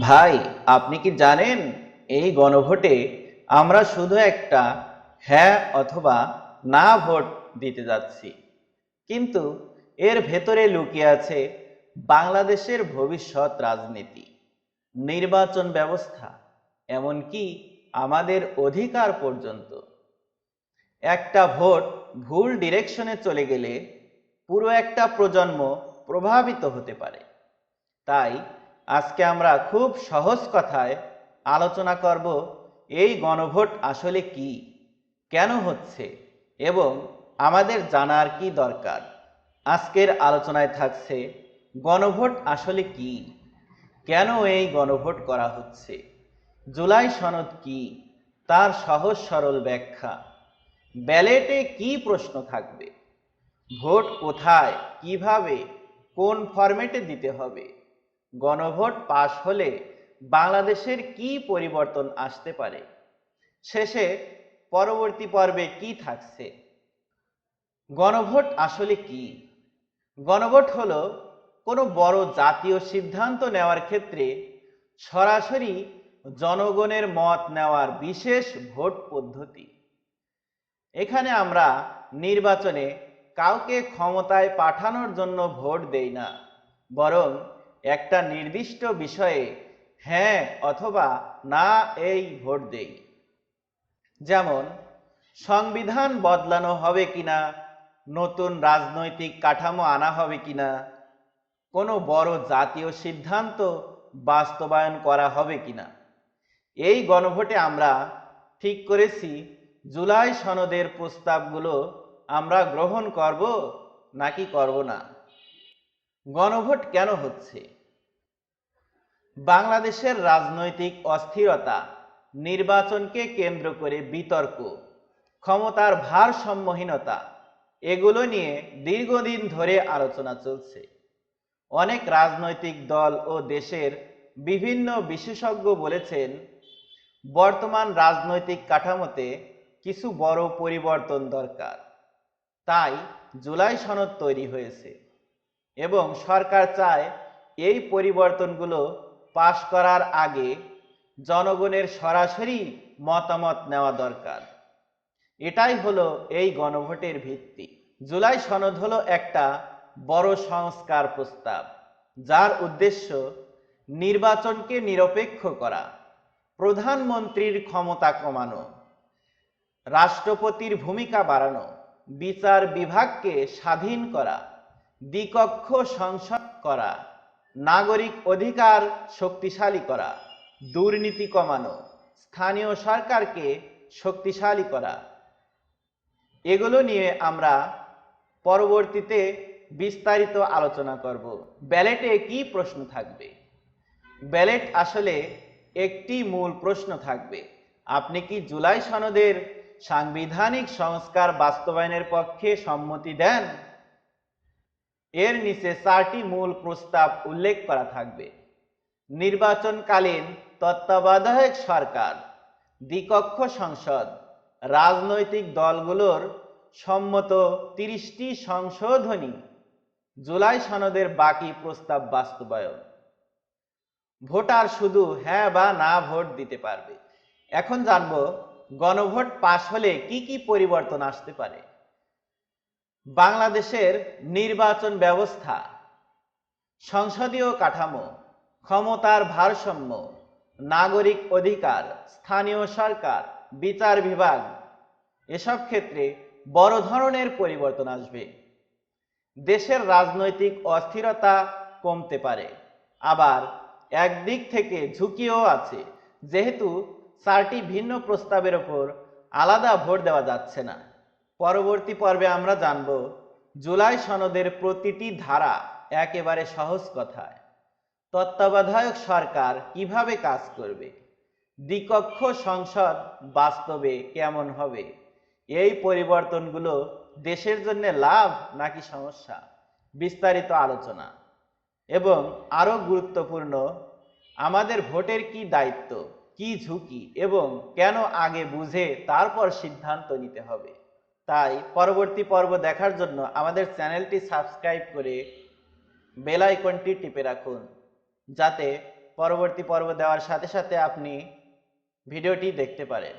ভাই, আপনি কি জানেন এই গণভোটে আমরা শুধু একটা হ্যাঁ অথবা না ভোট দিতে যাচ্ছি? কিন্তু এর ভেতরে লুকিয়ে আছে বাংলাদেশের ভবিষ্যৎ রাজনীতি, নির্বাচন ব্যবস্থা, এমনকি আমাদের অধিকার পর্যন্ত। একটা ভোট ভুল ডিরেকশনে চলে গেলে পুরো একটা প্রজন্ম প্রভাবিত হতে পারে। তাই আজকে আমরা খুব সহজ কথায় আলোচনা করব, এই গণভোট আসলে কি? কেন হচ্ছে? এবং আমাদের জানার কি দরকার? আজকের আলোচনায় থাকছে, গণভোট আসলে কি? কেন এই গণভোট করা হচ্ছে? জুলাই সনদ কি? তার সহজ সরল ব্যাখ্যা। ব্যালেটে কি প্রশ্ন থাকবে? ভোট কোথায়? কীভাবে? কোন ফরম্যাটে দিতে হবে? গণভোট পাশ হলে বাংলাদেশের কি পরিবর্তন আসতে পারে? শেষে পরবর্তী পর্বে কি থাকছে? গণভোট আসলে কি? গণভোট হলো কোনো বড় জাতীয় সিদ্ধান্ত নেওয়ার ক্ষেত্রে সরাসরি জনগণের মত নেওয়ার বিশেষ ভোট পদ্ধতি। এখানে আমরা নির্বাচনে কাউকে ক্ষমতায় পাঠানোর জন্য ভোট দেই না, বরং একটা নির্দিষ্ট বিষয়ে হ্যাঁ অথবা না এই ভোট দেই। যেমন, সংবিধান বদলানো হবে কিনা, নতুন রাজনৈতিক কাঠামো আনা হবে কিনা, কোনো বড় জাতীয় সিদ্ধান্ত বাস্তবায়ন করা হবে কিনা। এই গণভোটে আমরা ঠিক করেছি, জুলাই সনদের প্রস্তাবগুলো আমরা গ্রহণ করব নাকি করব না। গণভোট কেন হচ্ছে? বাংলাদেশের রাজনৈতিক অস্থিরতা, নির্বাচনকে কেন্দ্র করে বিতর্ক, ক্ষমতার ভারসাম্যহীনতা, এগুলো নিয়ে দীর্ঘদিন ধরে আলোচনা চলছে। অনেক রাজনৈতিক দল ও দেশের বিভিন্ন বিশেষজ্ঞ বলেছেন, বর্তমান রাজনৈতিক কাঠামোতে কিছু বড় পরিবর্তন দরকার। তাই জুলাই সনদ তৈরি হয়েছে। এবং সরকার চায় এই পরিবর্তনগুলো পাশ করার আগে জনগণের সরাসরি মতামত নেওয়া দরকার। এটাই হলো এই গণভোটের ভিত্তি। জুলাই সনদ হলো একটা বড় সংস্কার প্রস্তাব, যার উদ্দেশ্য নির্বাচনকে নিরপেক্ষ করা, প্রধানমন্ত্রীর ক্ষমতা কমানো, রাষ্ট্রপতির ভূমিকা বাড়ানো, বিচার বিভাগকে স্বাধীন করা দ্বিকক্ষ সংসদ করা, নাগরিক অধিকার শক্তিশালী করা, দুর্নীতি কমানো, স্থানীয় সরকারকে শক্তিশালী করা। এগুলো নিয়ে আমরা পরবর্তীতে বিস্তারিত আলোচনা করব। ব্যালেটে কি প্রশ্ন থাকবে? ব্যালেট আসলে একটি মূল প্রশ্ন থাকবে। আপনি কি জুলাই সনদের সাংবিধানিক সংস্কার বাস্তবায়নের পক্ষে সম্মতি দেন? এর নিচে চারটি মূল প্রস্তাব উল্লেখ করা থাকবে। নির্বাচনকালীন তত্ত্বাবধায়ক সরকার, দ্বিকক্ষ সংসদ, রাজনৈতিক দলগুলোর সম্মত তিরিশটি সংশোধনী, জুলাই সনদের বাকি প্রস্তাব বাস্তবায়ন। ভোটার শুধু হ্যাঁ বা না ভোট দিতে পারবে। এখন জানব গণভোট পাশ হলে কি কি পরিবর্তন আসতে পারে। বাংলাদেশের নির্বাচন ব্যবস্থা, সংসদীয় কাঠামো, ক্ষমতার ভারসাম্য, নাগরিক অধিকার, স্থানীয় সরকার, বিচার বিভাগ, এসব ক্ষেত্রে বড় ধরনের পরিবর্তন আসবে। দেশের রাজনৈতিক অস্থিরতা কমতে পারে। আবার একদিক থেকে ঝুঁকিও আছে, যেহেতু চারটি ভিন্ন প্রস্তাবের ওপর আলাদা ভোট দেওয়া যাচ্ছে না। পরবর্তী পর্বে আমরা জানব জুলাই সনদের প্রতিটি ধারা একেবারে সহজ কথায়। তত্ত্বাবধায়ক সরকার কীভাবে কাজ করবে? দ্বিকক্ষ সংসদ বাস্তবে কেমন হবে? এই পরিবর্তনগুলো দেশের জন্য লাভ নাকি সমস্যা? বিস্তারিত আলোচনা। এবং আরও গুরুত্বপূর্ণ, আমাদের ভোটের কি দায়িত্ব, কি ঝুঁকি এবং কেন আগে বুঝে তারপর সিদ্ধান্ত নিতে হবে? তাই পরবর্তী পর্ব দেখার জন্য আমাদের চ্যানেলটি সাবস্ক্রাইব করে বেল আইকনটি টিপে রাখুন, যাতে পরবর্তী পর্ব দেওয়ার সাথে সাথে আপনি ভিডিওটি দেখতে পারেন।